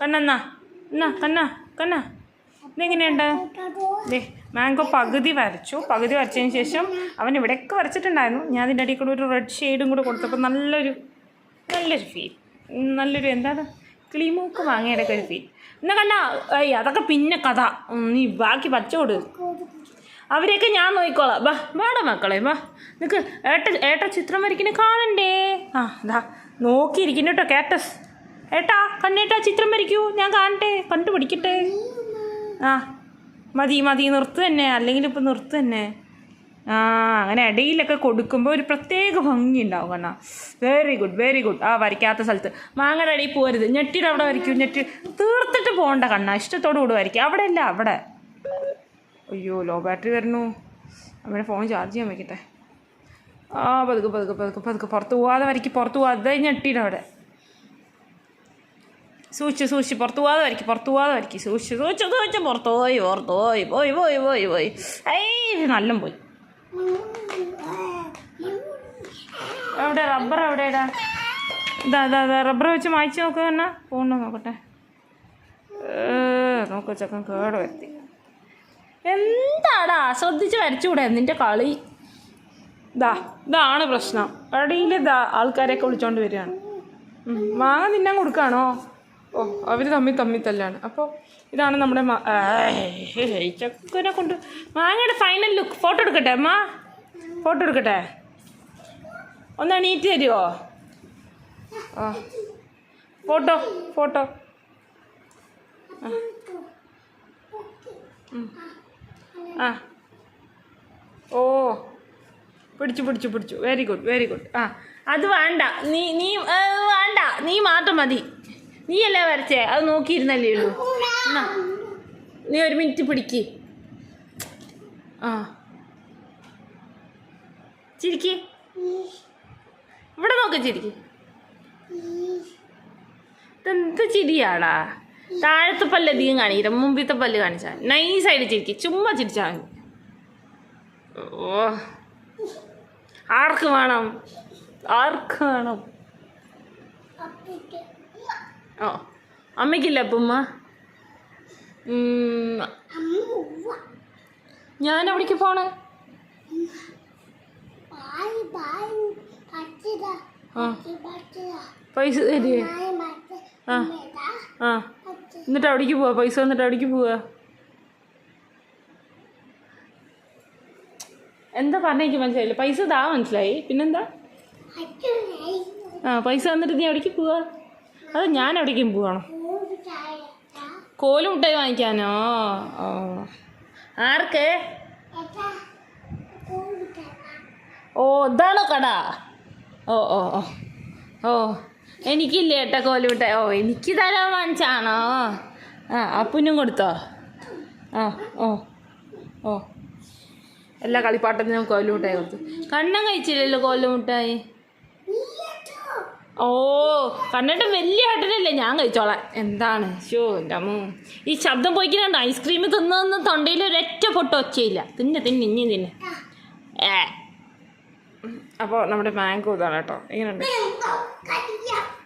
കണ്ണെന്നാ എന്നാ കണ്ണാ കണ്ണാ ഇതെങ്ങനെയുണ്ട് ദേ മാംഗോ പകുതി വരച്ചു. പകുതി വരച്ചതിന് ശേഷം അവൻ ഇവിടെയൊക്കെ വരച്ചിട്ടുണ്ടായിരുന്നു. ഞാൻ അതിന്റെ അടിയിൽ കൂടെ ഒരു റെഡ് ഷെയ്ഡും കൂടെ കൊടുത്തപ്പോൾ നല്ലൊരു നല്ലൊരു ഫീൽ നല്ലൊരു എന്താണ് കിളിമൂക്ക് മാങ്ങയുടെ ഒക്കെ ഒരു ഫീൽ എന്നാ കണ്ണാ അതൊക്കെ പിന്നെ കഥ. നീ ബാക്കി പച്ച കൊടു അവരെയൊക്കെ ഞാൻ നോക്കിക്കോളാം. വാ വേണ്ട മക്കളെ വാ. നിക്ക് ഏട്ട ഏട്ട ചിത്രം വരയ്ക്കുന്ന കാണണ്ടേ? ആ ദാ നോക്കിയിരിക്കുന്നു കേട്ടോ കേട്ടസ് ഏട്ടാ കണ്ണേട്ടാ ചിത്രം വരയ്ക്കൂ ഞാൻ കാണട്ടെ കണ്ടു പഠിക്കട്ടെ ആ മതി മതി നിർത്തു തന്നെ അല്ലെങ്കിൽ ഇപ്പം നിർത്തു തന്നെ. ആ അങ്ങനെ ഇടയിലൊക്കെ കൊടുക്കുമ്പോൾ ഒരു പ്രത്യേക ഭംഗി ഉണ്ടാവും കണ്ണാ. വെരി ഗുഡ് വെരി ഗുഡ് ആ വരയ്ക്കാത്ത സ്ഥലത്ത്. മാങ്ങയുടെ ഇടയിൽ പോരുത് ഞെട്ടിയുടെ അവിടെ വരയ്ക്കൂ ഞെട്ടി. തീർത്തിട്ട് പോകണ്ട കണ്ണാ. ഇഷ്ടത്തോടു കൂടി വരയ്ക്കുക അവിടെയല്ല അവിടെ. അയ്യോ ലോ ബാറ്ററി വരുന്നു. അമ്മയുടെ ഫോൺ ചാർജ് ചെയ്യാൻ വയ്ക്കട്ടെ. ആ പതുക്കെ പതുക്കെ പതുക്കെ പതുക്കെ. പുറത്ത് പോവാതെ വരയ്ക്ക് പുറത്ത് പോവാതെ. ഞെട്ടിയിട്ട് അവിടെ. സൂക്ഷിച്ച് സൂക്ഷിച്ച്. പുറത്ത് പോവാതെ വരയ്ക്ക് പുറത്ത് പോവാതെ വരയ്ക്ക് സൂക്ഷിച്ച് സൂക്ഷിച്ച് സൂക്ഷിച്ച്. പുറത്ത് പോയി പുറത്ത് പോയി പോയി പോയി പോയി പോയി. ഐ നല്ല പോയി. അവിടെ റബ്ബർ എവിടെയാടാ? ഇതാ ഇതാ ഇതാ. റബ്ബർ വെച്ച് മായ്ച്ച് നോക്കുക എന്നാ. പോകണ്ടോ നോക്കട്ടെ. നോക്കുക നോക്ക് ചക്കൻ കേട് വരുത്തി. എന്താടാ? ശ്രദ്ധിച്ച് വരച്ചുകൂടെ നിന്റെ കളി? ദാ ഇതാണ് പ്രശ്നം. ഇടയിൽ ഇതാ ആൾക്കാരെയൊക്കെ വിളിച്ചോണ്ട് വരികയാണ്. മാങ്ങ തിന്നാൻ കൊടുക്കാണോ? ഓ അവർ തമ്മിൽ തമ്മിൽ തല്ലാണ്. അപ്പോൾ ഇതാണ് നമ്മുടെ ചക്കനെ കൊണ്ട് മാങ്ങയുടെ ഫൈനൽ ലുക്ക് ഫോട്ടോ എടുക്കട്ടെ അമ്മ? ഫോട്ടോ എടുക്കട്ടെ. ഒന്ന് എണീറ്റ് തരുമോ ആ. ഫോട്ടോ ഫോട്ടോ ആ. ഓ. പിടിച്ചു പിടിച്ചു പിടിച്ചു. വെരി ഗുഡ് വെരി ഗുഡ് ആ. അത് വേണ്ട. നീ നീ വേണ്ട. നീ മാത്രം മതി. നീയല്ലേ വരച്ചേ? അത് നോക്കിയിരുന്നല്ലേ ഉള്ളൂ. എന്നാ. നീ ഒരു മിനിറ്റ് പിടിക്ക്. ആ. ചിരിക്ക്. ഇവിടെ നോക്ക് ചിരിക്ക്. ഇതെന്ത് ചിരിയാടാ? താഴത്തെ പല്ല് അധികം കാണിക്കില്ല. മുമ്പിത്തെ പല്ല് കാണിച്ചാൽ നൈസായിട്ട് ചിരിക്കും. ചുമ്മാ ചിരിച്ചാൽ മതി. ഓ. ആർക്ക് വേണം? ആർക്ക് വേണം? ഓ. അമ്മയ്ക്കില്ല അപ്പമ്മ? ഞാൻ അവിടേക്ക് പോണേ? പൈസ തരുവേ ആ. ആ. എന്നിട്ട് അവിടേക്ക് പോവാ പൈസ വന്നിട്ട് അവിടേക്ക് പോവാ. എന്താ പറഞ്ഞേക്ക് മനസ്സിലായില്ല. പൈസ താ മനസ്സിലായി. പിന്നെന്താ? ആ പൈസ വന്നിട്ട് നീ എവിടേക്ക് പോവാ. അത് ഞാൻ എവിടേക്കും പോവാണോ. കോലും മുട്ടായി വാങ്ങിക്കാനോ? ആർക്ക്? ഓ ഇതാണോ കട? ഓ ഓ ഓ. ഓ. എനിക്കില്ലേ ഏട്ടാ വിട്ട? ഓ എനിക്ക് തരാൻ വാങ്ങിച്ചാണോ? ആ അപ്പുനും കൊടുത്തോ? ആ ഓ ഓ. എല്ലാ കളിപ്പാട്ടത്തിനും കോൽ മുട്ടായി കൊടുത്തു. കണ്ണം കഴിച്ചില്ലല്ലോ കോൽ മുട്ടായി? ഓ കണ്ണട്ടൻ വലിയ ഹോട്ടലല്ലേ? ഞാൻ കഴിച്ചോളാം. എന്താണ്? ഷോ എന്റെ അമ്മ. ഈ ശബ്ദം പോയിക്കുന്നുണ്ട് ഐസ്ക്രീം തിന്നു തൊണ്ടയിൽ ഒരൊറ്റ പൊട്ട് ഒച്ചയില്ല. തിന്നെ തിന്നെ ഇനി തിന്നെ. ഏ. അപ്പോൾ നമ്മുടെ മാങ്കോ ഇതാണ് കേട്ടോ. എങ്ങനെയുണ്ട്